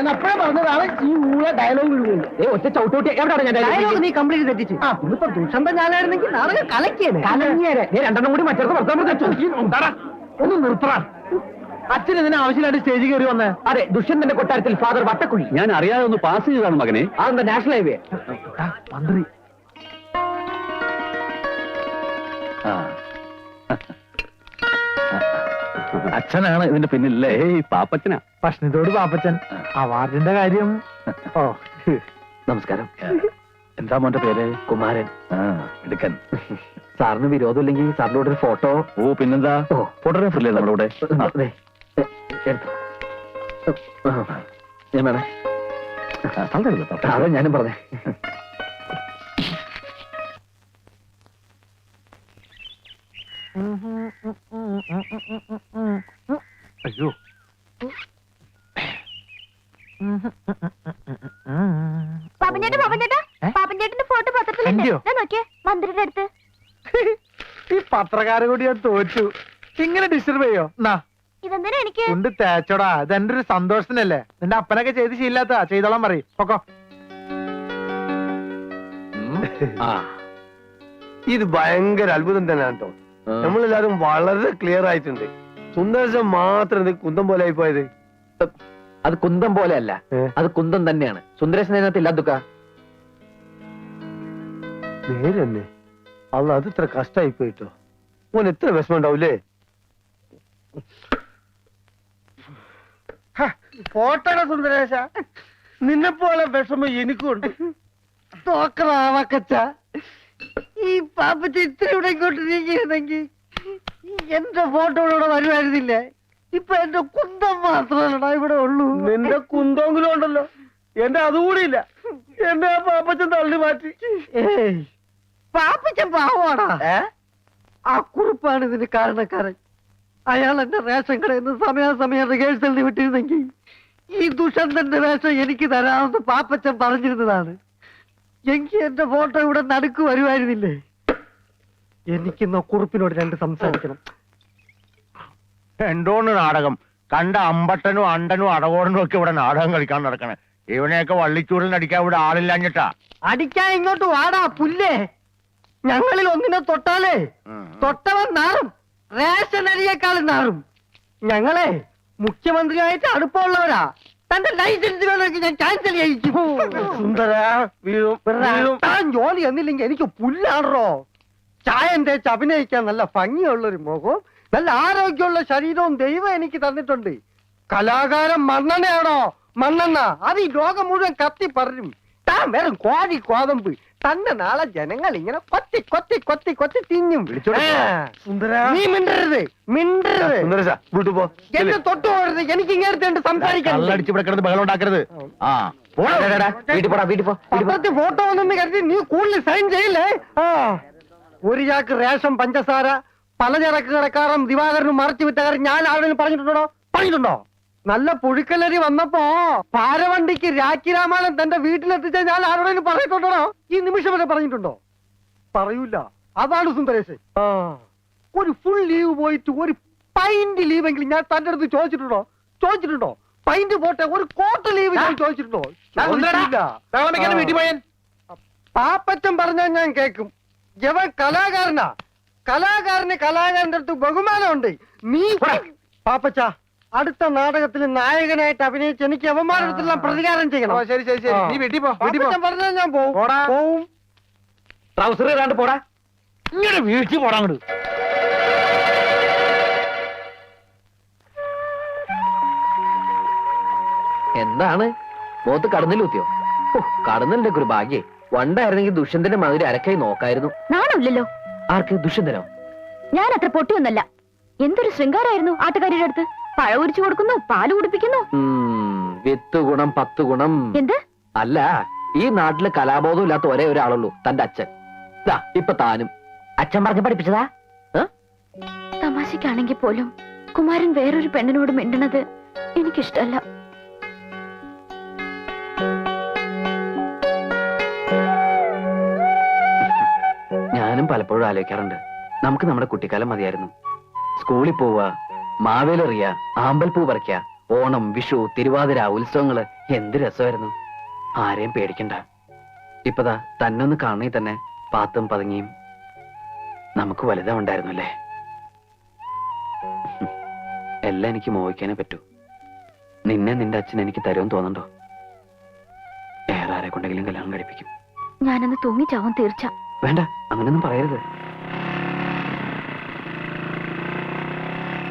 ഞാൻ അപ്പഴേ പറഞ്ഞതാണ് ഈ ഊള ഡയലോഗ് വിടുന്നത് ഏ ഒറ്റ ചവിട്ടോട്ടി. എവിടെയാണ് ഞാൻ dialogue ഡയലോഗ് നീ കംപ്ലീറ്റ് തെറ്റിച്ച്. ആ. ഇന്നിപ്പോ ദുഷന്തൻ ഞാനായിരുന്നെങ്കിൽ നാടകം കലക്കിയത് കലങ്ങിയേരെ നീ രണ്ടെണ്ണം കൂടി മറ്റേ ഒന്ന് നിർത്തറ. അച്ഛൻ ഇതിന് ആവശ്യമായിട്ട് സ്റ്റേജ് കയറി വന്ന്. അതെ ദുഷ്യന്തന്റെ കൊട്ടാരത്തിൽ ഫാദർ വട്ടക്കുഴി. ഞാൻ അറിയാതെ ഒന്ന് പാസ് ചെയ്താണ് മകനെ. അതെന്താ നാഷണൽ ഹൈവേ മന്ത്രി. അച്ഛനാണ് ഇതിന്റെ പിന്നില്ലേ പാപ്പച്ചനാ. ഭക്ഷണത്തോട് പാപ്പച്ചൻ. അവാർഡിന്റെ കാര്യം. ഓ നമസ്കാരം. എന്താ മോന്റെ പേര്? കുമാരൻ. ആ, എടുക്കൻ സാറിന് വിരോധമില്ലെങ്കിൽ സാറിന്റെ കൂടെ ഒരു ഫോട്ടോ. ഓ പിന്നെന്താ? ഫോട്ടോ ഫോട്ടോഗ്രാഫർ അല്ലേ നമ്മുടെ കൂടെ. ഞാൻ വേണേ. അതെ ഞാനും പറഞ്ഞേ. ഈ കൂടി ഞാൻ തോറ്റു. ഇങ്ങനെ ഡിസ്റ്റർബ് ചെയ്യോ? എന്നാ ഇതെന്തിനാ എനിക്ക്? ഉണ്ട് തേച്ചോടാ. ഇത് എന്റെ ഒരു സന്തോഷത്തിനല്ലേ. നിന്റെ അപ്പനൊക്കെ ചെയ്ത് ശീലാത്ത. ചെയ്തോളാൻ പറയും. പൊക്കോ. ആ. ഇത് ഭയങ്കര അത്ഭുതം തന്നെയാണ് കേട്ടോ. നമ്മളെല്ലാരും വളരെ ക്ലിയർ ആയിട്ടുണ്ട്. സുന്ദരശം മാത്രം ഇത് കുന്തം പോലെ ആയി പോയത് അത് കുന്തം പോലെയല്ല ഏ? അത് കുന്തം തന്നെയാണ്. സുന്ദരേശൻ അതിനകത്ത് ഇല്ല ദുഃഖ. നേരെ തന്നെ അല്ല അത് ഇത്ര കഷ്ടായി പോയിട്ടോ ഓൻ എത്ര വിഷമം ഉണ്ടാവില്ലേ പോട്ടട സുന്ദരേശ. നിന്നെ പോലെ വിഷമം എനിക്കുണ്ട്. തോക്കറാവക്കച്ച ഈ പാപ്പച്ച ഇത്ര ഇവിടെ ഇങ്ങോട്ട് നീങ്ങിയിരുന്നെങ്കിൽ എന്റെ ഫോട്ടോ ഇവിടെ വരുമായിരുന്നില്ലേ? ഇപ്പൊ എന്റെ കുന്തം മാത്രമല്ലടാ ഇവിടെ ഉള്ളൂ. നിന്റെ കുന്തെങ്കിലും ഉണ്ടല്ലോ. എന്റെ അതുകൂടി ഇല്ല. എന്റെ ആ പാപ്പച്ചൻ തള്ളി മാറ്റി. ഏയ് പാപ്പച്ചൻ പാവാടാ ആ കുറിപ്പാണ് ഇതിന് കാരണക്കാരൻ. അയാൾ എന്റെ റേഷൻ കടയിൽ നിന്ന് സമയാസമയം റിഹേഴ്സലിന് വിട്ടിരുന്നെങ്കിൽ ഈ ദുഷന്തന്റെ വേഷം എനിക്ക് തരാമെന്ന് പാപ്പച്ചൻ പറഞ്ഞിരുന്നതാണ്. എനിക്ക് എന്റെ ഫോട്ടോ ഇവിടെ നടുക്ക് വരുമായിരുന്നില്ലേ? എനിക്കിന്ന് കുറിപ്പിനോട് രണ്ട് സംസാരിക്കണം. എന്തോന്ന് നാടകം? കണ്ട അമ്പട്ടനും അണ്ടനും അടകോടനും ഒക്കെ ഇവിടെ നാടകം കളിക്കാൻ നടക്കണേ. ഇവനെയൊക്കെ വള്ളിച്ചൂടിൽ അടിക്കാൻ ഇവിടെ ആളില്ലാഞ്ഞിട്ടാ. അടിക്കാൻ ഇങ്ങോട്ട് വാടാ പുല്ലേ? ഞങ്ങളിൽ ഒന്നിനെ തൊട്ടാലേ തൊട്ടവൻ നാറും. റേഷൻ അരിയേക്കാളും നാറും. ഞങ്ങളെ മുഖ്യമന്ത്രിയായിട്ട് അടുപ്പമുള്ളവരാ. തന്റെ ലൈസൻസ് വേണമെങ്കിൽ ഞാൻ ക്യാൻസൽ താൻ ജോലി എന്നില്ലെങ്കിൽ എനിക്ക് പുല്ലാണോ ചായ തേച്ച് അഭിനയിക്കാൻ നല്ല ഭംഗിയുള്ള ഒരു മുഖവും നല്ല ആരോഗ്യമുള്ള ശരീരവും ദൈവം എനിക്ക് തന്നിട്ടുണ്ട്. കലാകാരം മണ്ണെണ്ണയാണോ? മണ്ണെണ്ണ. അത് ഈ ലോകം മുഴുവൻ കത്തി പറയും താൻ വെറും കോഴി കോതമ്പ് തന്നെ നാളെ ജനങ്ങൾ ഇങ്ങനെ കൊത്തി കൊത്തി കൊത്തി കൊത്തി തിന്നും. നീ മിണ്ടരുത് മിണ്ടരുത്. എന്നെ തൊട്ടു പോകരുത് എനിക്ക് ഇങ്ങനത്തെ സംസാരിക്കാൻ പോ വീട്ടിൽ പത്രത്തിൽ ഫോട്ടോ ഒന്നും കരുതി നീ കൂടുതൽ സൈൻ ചെയ്യില്ലേ? ആ. ഒരു ചാക്ക് റേഷൻ പഞ്ചസാര പലചരക്ക് കടക്കാരൻ ദിവാകരനും മറച്ചു വിറ്റ കാര്യം ഞാൻ ആരോടും പറഞ്ഞിട്ടുണ്ടോ പറഞ്ഞിട്ടുണ്ടോ? നല്ല പുഴുക്കലരി വന്നപ്പോ പാരവണ്ടിക്ക് രാഖി രാമായണം തന്റെ വീട്ടിലെത്തിച്ച ഞാൻ ആരോടെങ്കിലും പറഞ്ഞിട്ടുണ്ടോ ഈ നിമിഷം വരെ പറഞ്ഞിട്ടുണ്ടോ? പറയൂല. അതാണ് സുന്ദരേശ്. ഒരു ഫുൾ ലീവ് പോയിട്ട് ഒരു പൈന്റ് ലീവെങ്കിലും ഞാൻ തന്റെ അടുത്ത് ചോദിച്ചിട്ടുണ്ടോ? ചോദിച്ചിട്ടുണ്ടോ? പൈന്റ് പോട്ടെ ഒരു കോട്ട ലീവ് ഞാൻ ചോദിച്ചിട്ടുണ്ടോ? പാപ്പറ്റം പറഞ്ഞാൽ ഞാൻ കേക്കും. ജവൻ കലാകാരനാ. കലാകാരന് കലാകാരന്റെ അടുത്ത് ബഹുമാനമുണ്ട്. നീ പാപ്പച്ച അടുത്ത നാടകത്തിൽ നായകനായിട്ട് അഭിനയിച്ച് എനിക്ക് അവന്മാരടുത്തെല്ലാം പ്രതികാരം ചെയ്യണം. ശരി ശരി ശരി. നീ വീട്ടിൽ പോ വീട്ടിൽ പോ. പറഞ്ഞാൽ ഞാൻ പോവും. പോടാ. പോവും. ട്രൗസർ ഇടാണ്ട് പോടാ. ഇങ്ങനെ വീഴ്ച പോടാ അങ്ങോട്ട് എന്താണ്? മുഖത്ത് കടന്നിൽ കുത്തിയോ? ഓ കടന്നലിന്റെ ഒരു ഭാഗ്യേ. വണ്ടായിരുന്നെങ്കിൽ ദുഷ്യന്തന്റെ മാതിരി അരക്കായി നോക്കായിരുന്നു. നാണമില്ലല്ലോ. ആർക്ക് ദുഷ്യന്തനോ? ഞാൻ അത്ര പൊട്ടിയൊന്നല്ല എന്തൊരു ശൃംഗാരായിരുന്നു ആട്ടുകാരിയുടെ അടുത്ത്? പഴ ഉരിച്ചു കൊടുക്കുന്നു പാൽ കുടിപ്പിക്കുന്നു. വിത്ത് ഗുണം പത്ത് ഗുണം. എന്ത്? അല്ല ഈ നാട്ടിൽ കലാബോധം ഇല്ലാത്ത ഒരേ ഒരാളുള്ളൂ തന്റെ അച്ഛൻ. ഇപ്പൊ താനും. അച്ഛൻ പറഞ്ഞ് പഠിപ്പിച്ചതാ? തമാശക്കാണെങ്കിൽ പോലും കുമാരൻ വേറൊരു പെണ്ണിനോട് മിണ്ടണത് എനിക്കിഷ്ടല്ല. ഞാനും പലപ്പോഴും ആലോചിക്കാറുണ്ട്. നമുക്ക് നമ്മുടെ കുട്ടിക്കാലം മതിയായിരുന്നു. സ്കൂളിൽ പോവുക മാവേലെറിയ ആമ്പൽപ്പൂ പറിക്ക ഓണം വിഷു തിരുവാതിര ഉത്സവങ്ങൾ എന്ത് രസമായിരുന്നു. ആരെയും പേടിക്കണ്ട. ഇപ്പതാ തന്നൊന്ന് കാണണേ തന്നെ പാത്തും പതുങ്ങിയും. നമുക്ക് വലുതാ ഉണ്ടായിരുന്നല്ലേ എല്ലാം എനിക്ക് മോഹിക്കാനേ പറ്റൂ. നിന്നെ നിന്റെ അച്ഛൻ എനിക്ക് തരുമെന്ന് തോന്നണ്ടോ വേറെ ആരെ കൊണ്ടെങ്കിലും കല്യാണം കഴിപ്പിക്കും. ഞാനന്ന് തൂങ്ങിച്ചാവും തീർച്ച. വേണ്ട അങ്ങനെയൊന്നും പറയരുത്.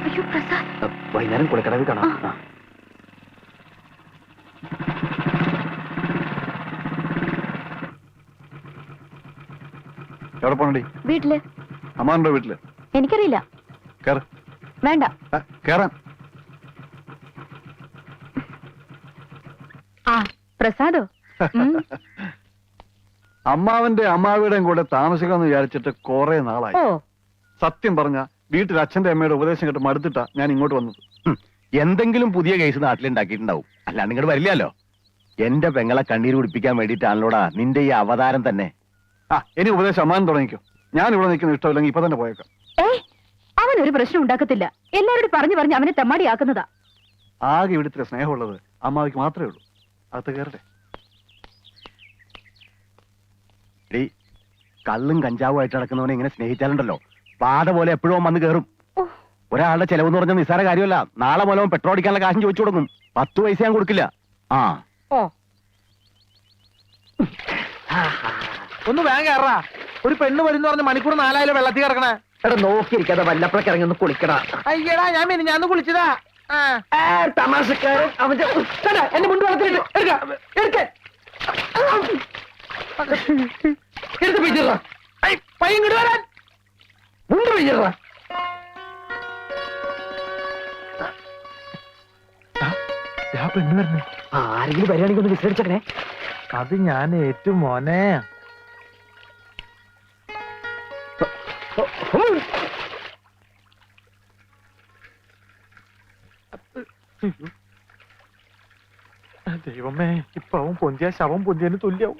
അയ്യോ പ്രസാദ്. വൈകുന്നേരം കുളിക്കടവിൽ കാണാം. എവിടെ പോണടി? വീട്ടിൽ. അമ്മാനുണ്ടോ വീട്ടിൽ? എനിക്കറിയില്ല. കേറ്. വേണ്ട. കേറാൻ. ആ പ്രസാദോ? അമ്മാവന്റെ അമ്മാവിയുടെയും കൂടെ താമസിക്കാന്ന് വിചാരിച്ചിട്ട് കൊറേ നാളായി. സത്യം പറഞ്ഞ വീട്ടിൽ അച്ഛന്റെ അമ്മയുടെ ഉപദേശം കേട്ട് മടുത്തിട്ടാ ഞാൻ ഇങ്ങോട്ട് വന്നത്. എന്തെങ്കിലും പുതിയ കേസ് നാട്ടിലുണ്ടാക്കിയിട്ടുണ്ടാവും. അല്ലാണ്ട് ഇങ്ങോട്ട് വരില്ലല്ലോ. എന്റെ പെങ്ങളെ കണ്ണീര് കുടിപ്പിക്കാൻ വേണ്ടിയിട്ടാണല്ലോടാ നിന്റെ ഈ അവതാരം തന്നെ. ആ ഇനി ഉപദേശം അമ്മാൻ തുടങ്ങിക്കോ. ഞാൻ ഇവിടെ നിൽക്കുന്ന ഇഷ്ടമില്ലെങ്കിൽ ഇപ്പൊ തന്നെ പോയേക്കാം. ഏ അവൻ ഒരു പ്രശ്നം ഉണ്ടാക്കത്തില്ല. എല്ലാവരോടും പറഞ്ഞു പറഞ്ഞ് അവനെ തെമ്മാടിയാക്കുന്നതാ. ആകെ ഇവിടുത്തെ സ്നേഹമുള്ളത് അമ്മാവിക്ക് മാത്രമേ ഉള്ളൂ. അകത്ത് കയറട്ടെ. എടീ കള്ളും കഞ്ചാവും ആയിട്ട് നടക്കുന്നവനെ ഇങ്ങനെ സ്നേഹിച്ചാലുണ്ടല്ലോ. പാത പോലെ എപ്പോഴും വന്ന് കയറും. ഒരാളുടെ ചെലവെന്ന് പറഞ്ഞ നിസ്സാര കാര്യമല്ല. നാളെ മൂലം പെട്രോൾ അടിക്കാനുള്ള കാശും ചോദിച്ചു കൊടുക്കും പത്ത് പൈസ ഞാൻ കൊടുക്കില്ല. ആ. ഒന്ന് വേഗം കയറാ ഒരു പെണ്ണ് വരുന്ന പറഞ്ഞ മണിക്കൂർ നാലായാലും വെള്ളത്തിൽ കിടക്കണേ. എടാ നോക്കിയിരിക്കാതെ വല്ലപ്പോഴൊക്കെ ഇറങ്ങി ഒന്ന് കുളിക്കടാ. അയ്യടാ ഞാൻ മിനി ഞാൻ കുളിച്ചതാ. തമാശക്കാരൻ അവന്റെ എന്റെ മുണ്ട് വളർത്തിട്ട് എടുക്ക എടുക്ക. എടുത്ത് പിടിച്ചിട പയ്യൻ ഇങ്ങോട്ട് വരാൻ മുണ്ട് പിടിച്ചിട പെണ്ണ് വരുന്നേ ആരെങ്കിലും വരികയാണെങ്കിൽ ഒന്ന് വിസരിച്ചേ അത് ഞാൻ ഏറ്റു മോനെ. ദൈവമേ ഇപ്പൊ അവൻ പൊന്തിയ ശവം പൊന്തിയതിന് തുല്യാവും.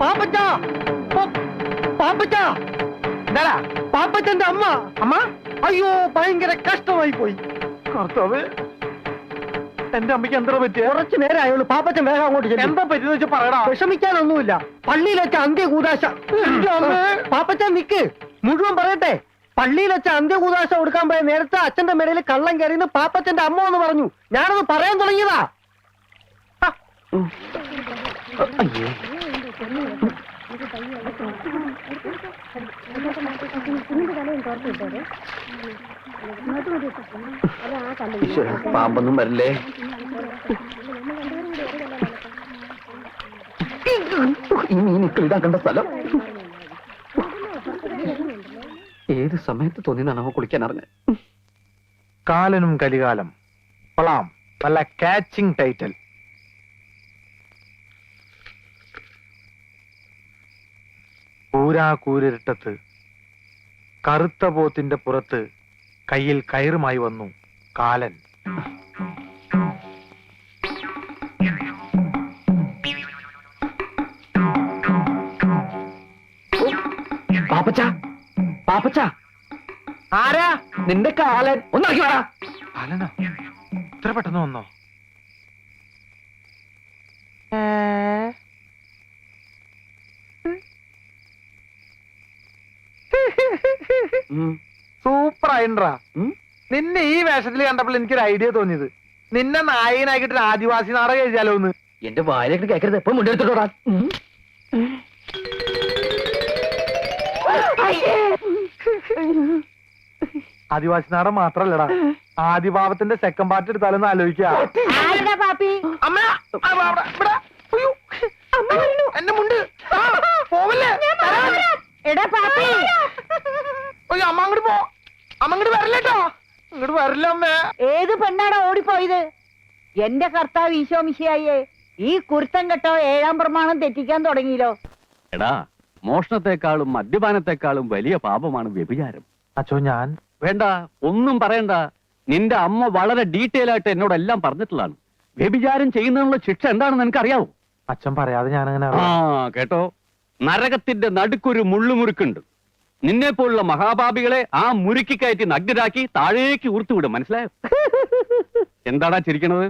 പാപ്പച്ച പാപ്പച്ച പാപ്പച്ചന്റെ അമ്മ. അമ്മ? അയ്യോ ഭയങ്കര കഷ്ടമായി പോയി. കർത്താവ് എന്റെ അമ്മയ്ക്ക് എന്താ പറ്റിയ? കുറച്ചു നേരം ആയുള്ളൂ പാപ്പച്ചൻ വേഗം അങ്ങോട്ട് എന്താ പറ്റിയെന്ന് വെച്ചാൽ പറയടാ. വിഷമിക്കാനൊന്നുമില്ല. പള്ളിയിൽ വെച്ച അന്ത്യകൂതാശ പാപ്പച്ചൻ നിക്ക്. മുഴുവൻ പറയട്ടെ. പള്ളിയിൽ വെച്ച അന്ത്യകൂതാശ കൊടുക്കാൻ പോയ നേരത്തെ അച്ഛന്റെ മേടയിൽ കള്ളം കയറിയെന്ന് പാപ്പച്ചന്റെ അമ്മ എന്ന് പറഞ്ഞു. ഞാനത് പറയാൻ തുടങ്ങിയതാ. പാമ്പൊന്നും വരില്ലേ? ഈ മീൻ ഇതാക്കേണ്ട സ്ഥലം? ഏത് സമയത്ത് തോന്നി അവ കുളിക്കാൻ അറിഞ്ഞത്? കാലനും കലികാലം. കൊള്ളാം നല്ല കാച്ചിങ് ടൈറ്റൽ കൂരാ കൂരിരുട്ടത്ത് കറുത്ത പോത്തിന്റെ പുറത്ത് കയ്യിൽ കയറുമായി വന്നു കാലൻ. പാപ്പച്ച പാപ്പച്ച. ആരാ? നിന്റെ കാലൻ. ഒന്നാക്കി വേടാ. കാലനോ? ഇത്ര പെട്ടെന്ന് വന്നോ? സൂപ്പർ ആയിട്ടാ നിന്നെ ഈ വേഷത്തിൽ കണ്ടപ്പോൾ എനിക്കൊരു ഐഡിയ തോന്നിയത്. നിന്നെ നായകനാക്കിട്ട് ഒരു ആദിവാസി നാടകം എഴുതിയാലോ എന്ന് എന്റെ വായിലേക്ക് കേക്കരുത്. എപ്പോ മുണ്ടെടുത്തോടാ ആദിവാസി നാടൻ മാത്രല്ലടാ. ആദിഭാവത്തിന്റെ സെക്കൻഡ് പാർട്ട് എടുത്താലൊന്ന് ആലോചിക്കാം. ആരുടെ പാപ്പി? എന്റെ മുണ്ട് ആ, പോവല്ലേ എടാ പാപ്പി അയ്യോ അമ്മ അങ്ങോട്ട് പോ അമ്മ അങ്ങോട്ട് വരല്ലേട്ടോ ഏത് പെണ്ണാണോ ഓടിപ്പോയത്? എന്റെ കർത്താവ് ഈശോ മിശിയായേ ഈ കുരുത്തം കെട്ടോ ഏഴാം പ്രമാണം തെറ്റിക്കാൻ തുടങ്ങിയല്ലോ. എടാ മോഷണത്തെക്കാളും മദ്യപാനത്തെക്കാളും വലിയ പാപമാണ് വ്യഭിചാരം. അച്ഛോ ഞാൻ? വേണ്ട ഒന്നും പറയണ്ട. നിന്റെ അമ്മ വളരെ ഡീറ്റെയിൽ ആയിട്ട് എന്നോട് എല്ലാം പറഞ്ഞിട്ടുള്ളതാണ്. വ്യഭിചാരം ചെയ്യുന്നതിനുള്ള ശിക്ഷ എന്താണെന്ന് നിനക്കറിയാവോ? അച്ഛൻ പറയാതെ ഞാൻ അങ്ങനെ ആ കേട്ടോ. നരകത്തിന്റെ നടുക്കൊരു മുള്ളുമുറുക്കുണ്ട്. നിന്നെ പോലുള്ള മഹാപാപികളെ ആ മുറുക്കി കയറ്റി നഗ്നരാക്കി താഴേക്ക് ഊർത്തുവിടും മനസ്സിലായോ? എന്താടാ ചിരിക്കണത്?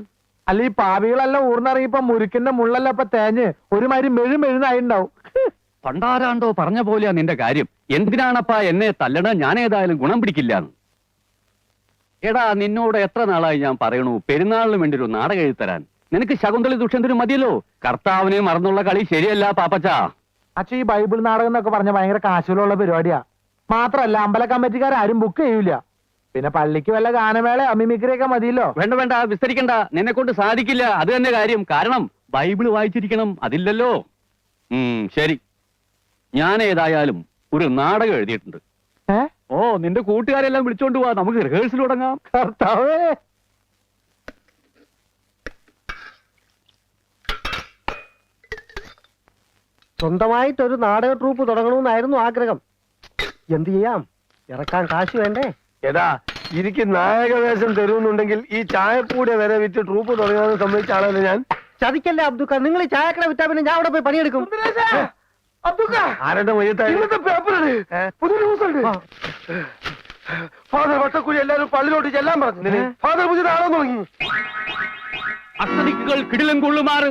അല്ല ഈ പാപികളെല്ലാം ഊർന്നിറങ്ങിയപ്പോ മുരുക്കിന്റെ മുള്ളല്ല ഇപ്പൊ തേഞ്ഞ് ഒരുമാതിരി മെഴു മെഴുന്നായിണ്ടാവും. പണ്ടാരാണ്ടോ പറഞ്ഞ പോലെയാ നിന്റെ കാര്യം. എന്തിനാണപ്പാ എന്നെ തല്ലണ? ഞാൻ ഏതായാലും ഗുണം പിടിക്കില്ല എടാ നിന്നോട് എത്ര നാളായി ഞാൻ പറയണു? പെരുന്നാളിന് വേണ്ടി ഒരു നാടകം എഴുതി തരാൻ. നിനക്ക് ശകുന്തളി ദുഷ്യന്തരും മതിയല്ലോ. കർത്താവിനെ മറന്നുള്ള കളി ശരിയല്ല പാപ്പച്ചാ. അച്ഛൻ ഈ ബൈബിൾ നാടകം എന്നൊക്കെ പറഞ്ഞ ഭയങ്കര കാശുകളുള്ള പരിപാടിയാ. മാത്രല്ല അമ്പല കമ്മിറ്റിക്കാരും ബുക്ക് ചെയ്യൂല. പിന്നെ പള്ളിക്ക് വല്ല ഗാനമേള അമിമിക്രിയൊക്കെ മതിയല്ലോ. വേണ്ട വേണ്ട വിസ്തരിക്കണ്ട. നിന്നെ കൊണ്ട് സാധിക്കില്ല. അത് തന്നെ കാര്യം. കാരണം ബൈബിൾ വായിച്ചിരിക്കണം. അതില്ലല്ലോ. ഉം ശരി. ഞാൻ ഏതായാലും ഒരു നാടകം എഴുതിയിട്ടുണ്ട്. ഏ? ഓ നിന്റെ കൂട്ടുകാരെല്ലാം വിളിച്ചോണ്ട് പോവാ. നമുക്ക് റിഹേഴ്സൽ തുടങ്ങാം. കർത്താവേ! സ്വന്തമായിട്ട് ഒരു നാടക ട്രൂപ്പ് തുടങ്ങണമെന്നായിരുന്നു ആഗ്രഹം. എന്ത് ചെയ്യാം? ഇറക്കാൻ കാശ് വേണ്ടേ? എടാ എനിക്ക് നായകവേഷം തരുമെന്നുണ്ടെങ്കിൽ ഈ ചായപ്പൂടെ വരെ വിറ്റ് ട്രൂപ്പ് തുടങ്ങാമെന്ന് സംബന്ധിച്ച ആളല്ലേ ഞാൻ? ചതിക്കല്ലേ അബ്ദുക്ക. നിങ്ങൾ ഈ ചായക്കട വിറ്റാ പിന്നെ ഞാൻ അവിടെ പോയി പണിയെടുക്കും. ആരുടെ ഫാദർ വട്ടക്കുഴി എല്ലാരും പള്ളിയിലോട്ട് ചെല്ലാൻ പറഞ്ഞു. ഫാദർ പുതിയ നാളെ തുടങ്ങി. അസ്തദിക്കുകൾ കിടിലും കൊള്ളുമാറ്.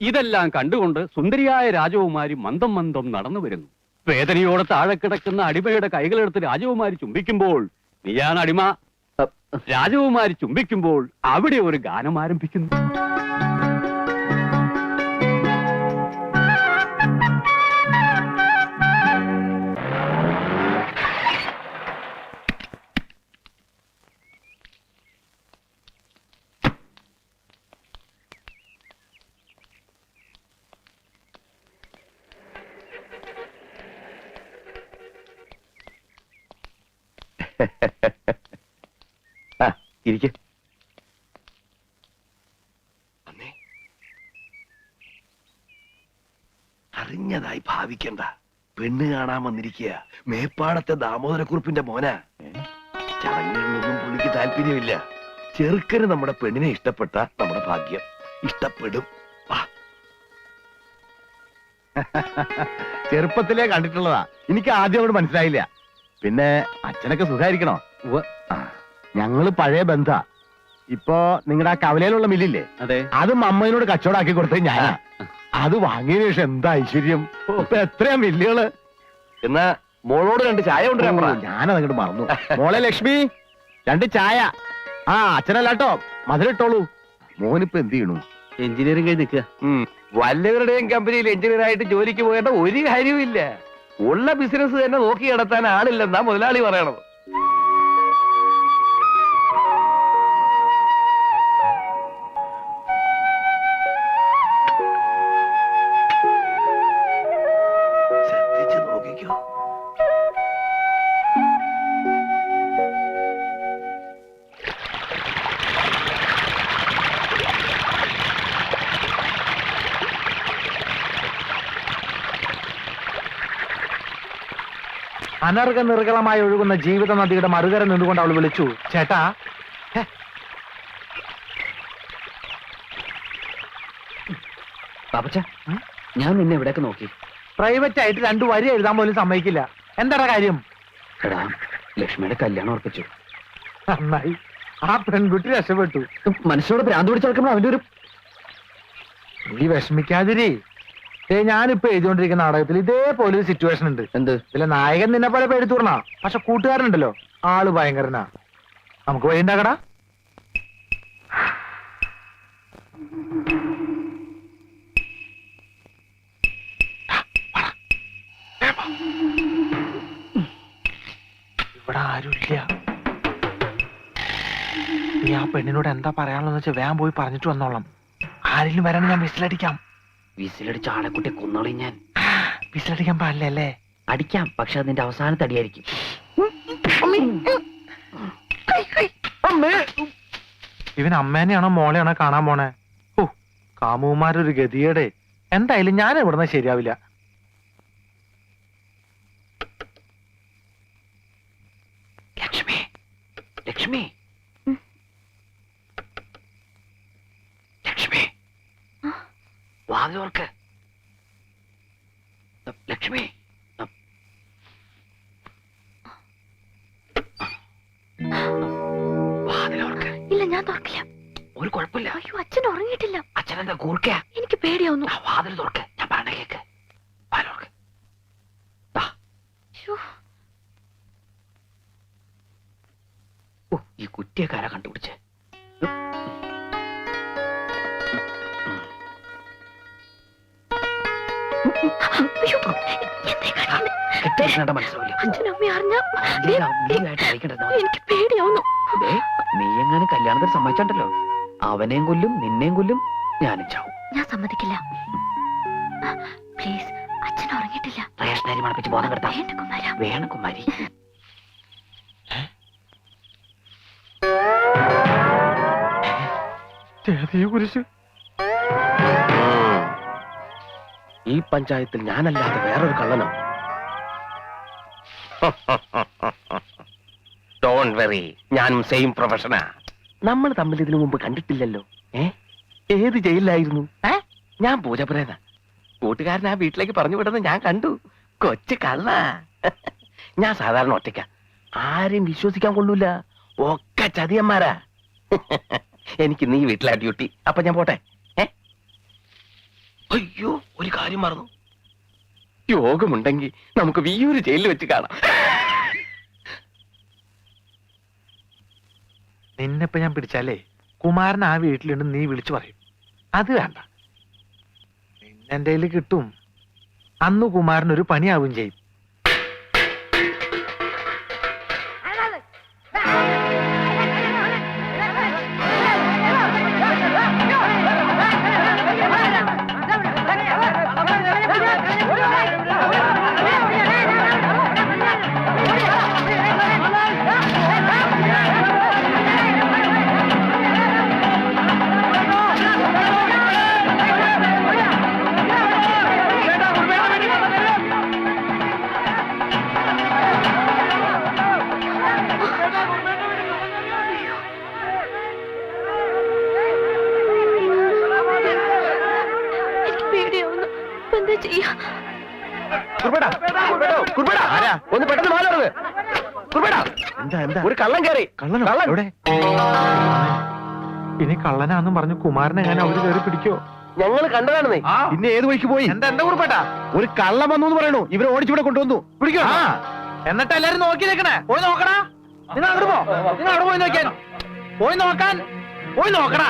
ഇതെല്ലാം കണ്ടുകൊണ്ട് സുന്ദരിയായ രാജകുമാരി മന്ദം മന്ദം നടന്നു വരുന്നു. വേദനയോടെ താഴെ കിടക്കുന്ന അടിമയുടെ കൈകളെടുത്ത് രാജകുമാരി ചുംബിക്കുമ്പോൾ നീയാണ് അടിമ. രാജകുമാരി ചുംബിക്കുമ്പോൾ അവിടെ ഒരു ഗാനം ആരംഭിക്കുന്നു ഇരിക്കെ. അറിഞ്ഞതായി ഭാവിക്കണ്ട. പെണ്ണ് കാണാൻ വന്നിരിക്കുക മേപ്പാടത്തെ ദാമോദരക്കുറിപ്പിന്റെ മോന. ചടങ്ങുകളിലൊന്നും പുള്ളിക്ക് താല്പര്യമില്ല. ചെറുക്കന് നമ്മുടെ പെണ്ണിനെ ഇഷ്ടപ്പെട്ട നമ്മുടെ ഭാഗ്യം. ഇഷ്ടപ്പെടും. ചെറുപ്പത്തിലേ കണ്ടിട്ടുള്ളതാ. എനിക്ക് ആദ്യം അവിടെ മനസ്സിലായില്ല. പിന്നെ അച്ഛനൊക്കെ സുഖായിരിക്കണോ? ഞങ്ങൾ പഴയ ബന്ധ. ഇപ്പോ നിങ്ങളുടെ ആ കവലയിലുള്ള മില്ലില്ലേ? അതെ. അതും അമ്മയോട് കച്ചവടാക്കി കൊടുത്തത് ഞാൻ അത് വാങ്ങിയതിനു ശേഷം എന്താ ഐശ്വര്യം? ഇപ്പൊ എത്രയാ മില്ലുകൾ? എന്നാ മോളോട് രണ്ട് ചായ കൊണ്ടുവരാൻ ഞാനത് അങ്ങോട്ട് മറന്നു. മോളെ ലക്ഷ്മി രണ്ട് ചായ. ആ അച്ഛനല്ലാട്ടോ മധുരട്ടോളൂ മോനിപ്പോ എന്ത് ചെയ്യണു? എഞ്ചിനീയറിംഗ് കഴിഞ്ഞ് നിൽക്കുക. വല്ലവരുടെയും കമ്പനിയിൽ എഞ്ചിനീയർ ആയിട്ട് ജോലിക്ക് പോകേണ്ട ഒരു കാര്യവുമില്ല. ഉള്ള ബിസിനസ് തന്നെ നോക്കി നടത്താൻ ആളില്ലെന്നാ മുതലാളി പറയണത്. അനർഘ നിർഗളമായി ഒഴുകുന്ന ജീവിത നദിയുടെ മറുകര നിന്നുകൊണ്ട് അവൾ വിളിച്ചു ചേട്ടാ പാപ്പച്ച ഞാൻ നിന്നെ ഇവിടേക്ക് നോക്കി. പ്രൈവറ്റ് ആയിട്ട് രണ്ടു വരി എഴുതാൻ പോലും സമ്മതിക്കില്ല. എന്താടാ കാര്യം? എടാ ലക്ഷ്മിയുടെ കല്യാണം ഉറപ്പിച്ചു. നന്നായി. ആ പെൺകുട്ടി രക്ഷപ്പെട്ടു. മനുഷ്യരോട് ഭ്രാന്ത് പിടിച്ച് അവന്റെ ഒരു നീ വിഷമിക്കാതിരി. ഞാനിപ്പോ എഴുതിക്കൊണ്ടിരിക്കുന്ന നാടകത്തിൽ ഇതേപോലെ ഒരു സിറ്റുവേഷൻ ഉണ്ട്. എന്ത്? ഇതിലെ നായകൻ നിന്നെ പോലെ പേടിത്തൂർണ പക്ഷെ കൂട്ടുകാരനുണ്ടല്ലോ. ആൾ ഭയങ്കരനാ. നമുക്ക് വഴി ഉണ്ടാക്കടാ. ഇവിടെ ആരുമില്ല. നീ ആ പെണ്ണിനോട് എന്താ പറയാനുള്ളതെന്ന് വെച്ചാൽ വേഗം പോയി പറഞ്ഞിട്ട് വന്നോളാം. ആരെങ്കിലും വരാൻ ഞാൻ വിസിലടിക്കാം. വിസിലടിച്ച ആളെക്കുട്ടി കൊന്നോളി ഞാൻ. വിസിലടിക്കാൻ പാടില്ല അല്ലേ? അടിക്കാം പക്ഷെ അതിന്റെ അവസാനത്തെ അടിയായിരിക്കും. ഇവൻ അമ്മേനെയാണോ മോളെയാണോ കാണാൻ പോണേ? ഓ കാമുമാരൊരു ഗതിയടെ എന്തായാലും ഞാൻ ഇവിടുന്ന് ശരിയാവില്ല. വാതിൽ തുറക്ക്. ഞാൻ പറഞ്ഞ കേക്ക്. വാതിലോർക്ക് ഓ ഈ കുറ്റിയക്കാരാ കണ്ടുപിടിച്ച്? നീ- എങ്ങനെ കല്യാണത്തിന് സമ്മതിച്ചിട്ടല്ലോ? അവനെയും കൊല്ലും നിന്നെയും കൊല്ലും ഞാനും ചാവും. ഞാൻ സമ്മതിക്കില്ല. പ്ലീസ് അച്ഛൻ ഉറങ്ങിയിട്ടില്ല. റേഷനരി മണപ്പിച്ച് ബോധം കെടുത്താ. വേണ്ട കുമാര. വേണം കുമാരി. കുരിശ്. ഈ പഞ്ചായത്തിൽ ഞാനല്ലാതെ വേറൊരു കള്ളനോ? ഡോണ്ട് വെറി ഞാനും സെയിം പ്രൊഫഷനാ നമ്മൾ തമ്മിൽ ഇതിനു മുമ്പ് കണ്ടിട്ടില്ലല്ലോ. ഏ? ഏത് ജയിലിലായിരുന്നു? ഏ? ഞാൻ പൂജപ്രേത കൂട്ടുകാരൻ ആ വീട്ടിലേക്ക് പറഞ്ഞു വിടുന്നത് ഞാൻ കണ്ടു. കൊച്ചു കള്ള. ഞാൻ സാധാരണ ഒറ്റയ്ക്ക. ആരെയും വിശ്വസിക്കാൻ കൊള്ളൂല. ഒക്കെ ചതിയന്മാരാ. എനിക്ക് നീ വീട്ടിലാ ഡ്യൂട്ടി. അപ്പൊ ഞാൻ പോട്ടെ. അയ്യോ ഒരു കാര്യം മറന്നു. യോഗമുണ്ടെങ്കിൽ നമുക്ക് വിയൂര് ജയിലിൽ വെച്ച് കാണാം. നിന്നെപ്പോ ഞാൻ പിടിച്ചാലേ കുമാരൻ ആ വീട്ടിലുണ്ട് നീ വിളിച്ചു പറയും. അത് വേണ്ട. കയ്യിൽ കിട്ടും. അന്ന് കുമാരൻ ഒരു പണിയാവും ചെയ്യും. കള്ളൻ കയറി കള്ളൻ. ഇനി കള്ളനാന്നും പറഞ്ഞു കുമാരനെ ഞാൻ അവർ കയറി പിടിക്കോ ഞങ്ങൾ കണ്ടതാണെന്നേ. പിന്നെ ഏത് വഴിക്ക് പോയി? എന്താ എന്താ കുറിപ്പേട്ടാ ഒരു കള്ളം വന്നു എന്ന് പറയണു. ഇവരെ ഓടിച്ചിവിടെ കൊണ്ടുവന്നു. പിടിക്കോ ആ. എന്നിട്ട് എല്ലാരും നോക്കി നിൽക്കണേ. പോയി നോക്കടാ. നിങ്ങൾ അങ്ങോട്ട് പോ. നിങ്ങൾ അവിടെ പോയി നോക്കിയാൽ പോയി നോക്കാൻ. പോയി നോക്കടാ.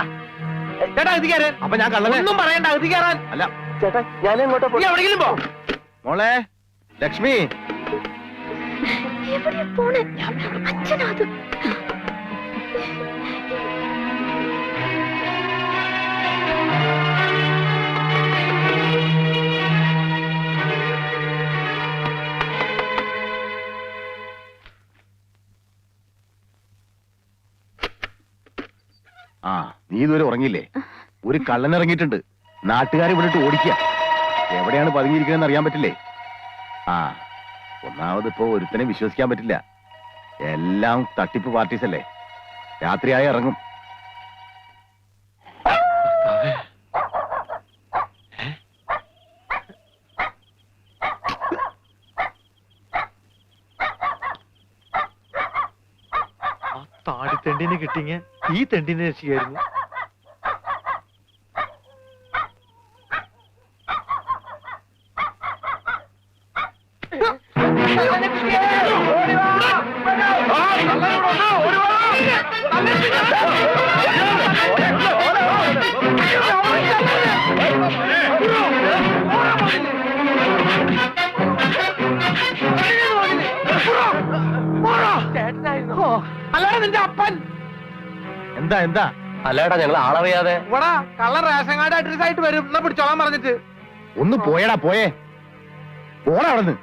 ചേട്ടാ ഇത് കയറാൻ അപ്പൊ ഞാൻ കള്ളനെ ഒന്നും പറയണ്ട. കയറാൻ അല്ല. ചേട്ടാ ഞാൻ എങ്ങോട്ടാ എവിടെയെങ്കിലും പോ. മോളെ ലക്ഷ്മി. എവിടെയാ പോണേ? അച്ഛനാ അത് ആ നീ ഇതുവരെ ഉറങ്ങിയില്ലേ? ഒരു കള്ളൻ ഇറങ്ങിയിട്ടുണ്ട്. നാട്ടുകാരെ വിളിട്ട് ഓടിക്കുക. എവിടെയാണ് പതുങ്ങിയിരിക്കുന്നതെന്ന് അറിയാൻ പറ്റില്ലേ? ആ. ഒന്നാമത് ഇപ്പോ ഒരുത്തനെ വിശ്വസിക്കാൻ പറ്റില്ല. എല്ലാം തട്ടിപ്പ് പാർട്ടീസ് അല്ലേ രാത്രിയായി ഇറങ്ങും. ഈ തെണ്ടിനെ രക്ഷിക്കായിരുന്നു. എന്താ എന്താ? അല്ലേടാ ഞങ്ങൾ ആളറിയാതെ. ഇവിടെ കള്ള റേഷൻ കാർഡ് അഡ്രസ് ആയിട്ട് വരും. എന്നാ പിടിച്ചോളാൻ പറഞ്ഞിട്ട്. ഒന്ന് പോയടാ പോയേ. പോടാ അവിടുന്ന്.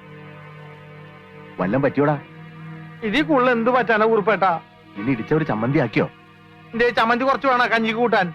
വല്ലം പറ്റിയോടാ? ഇതി കൂടുതൽ എന്ത് പറ്റാനാ കുറിപ്പേട്ടാ? ഇനി ഇടിച്ചവര് ചമ്മന്തി ആക്കിയോ? എന്റെ ചമ്മന്തി കുറച്ച് വേണം കഞ്ഞിക്ക് കൂട്ടാൻ.